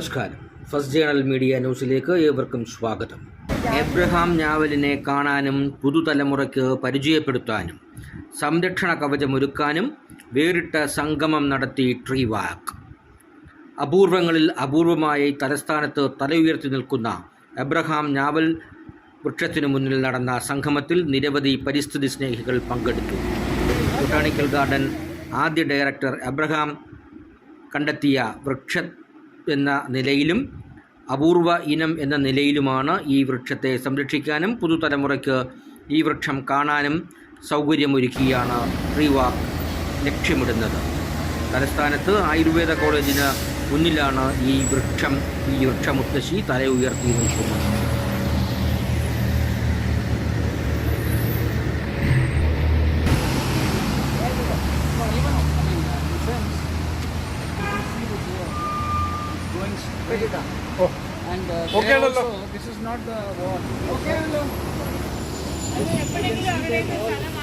നമസ്കാരം. First journal media ന്യൂസിലേക്ക് ഏവർക്കും സ്വാഗതം. എബ്രഹാം ഞാവലിനെ കാണാനും പുതുതലമുറയ്ക്ക് പരിചയപ്പെടുത്താനും സംരക്ഷണ കവചമൊരുക്കാനും വേറിട്ട സംഗമം നടത്തി ട്രീ വാക്ക് അപൂർവങ്ങളിൽ അപൂർവമായി തലസ്ഥാനത്ത് തലയുയർത്തി നിൽക്കുന്ന എബ്രഹാം ഞാവൽ വൃക്ഷത്തിനു മുന്നിൽ നടന്ന സംഗമത്തിൽ നിരവധി പരിസ്ഥിതി സ്നേഹികൾ പങ്കെടുത്തു. ബൊട്ടാണിക്കൽ ഗാർഡൻ ആദ്യ ഡയറക്ടർ എബ്രഹാം കണ്ടെത്തിയ വൃക്ഷ എന്ന നിലയിലും അപൂർവ ഇനം എന്ന നിലയിലുമാണ് ഈ വൃക്ഷത്തെ സംരക്ഷിക്കാനും പുതുതലമുറയ്ക്ക് ഈ വൃക്ഷം കാണാനും സൗകര്യമൊരുക്കിയാണ് ട്രീവാക്ക് ലക്ഷ്യമിടുന്നത്. തലസ്ഥാനത്ത് ആയുർവേദ കോളേജിന് മുന്നിലാണ് ഈ വൃക്ഷം ഈ വൃക്ഷമുത്തശ്ശി തല ഉയർത്തി നിൽക്കുന്നത്. Oh. And uh, Okay, also, this is not the. Okay, അവരുടെയൊക്കെ സ്ഥലം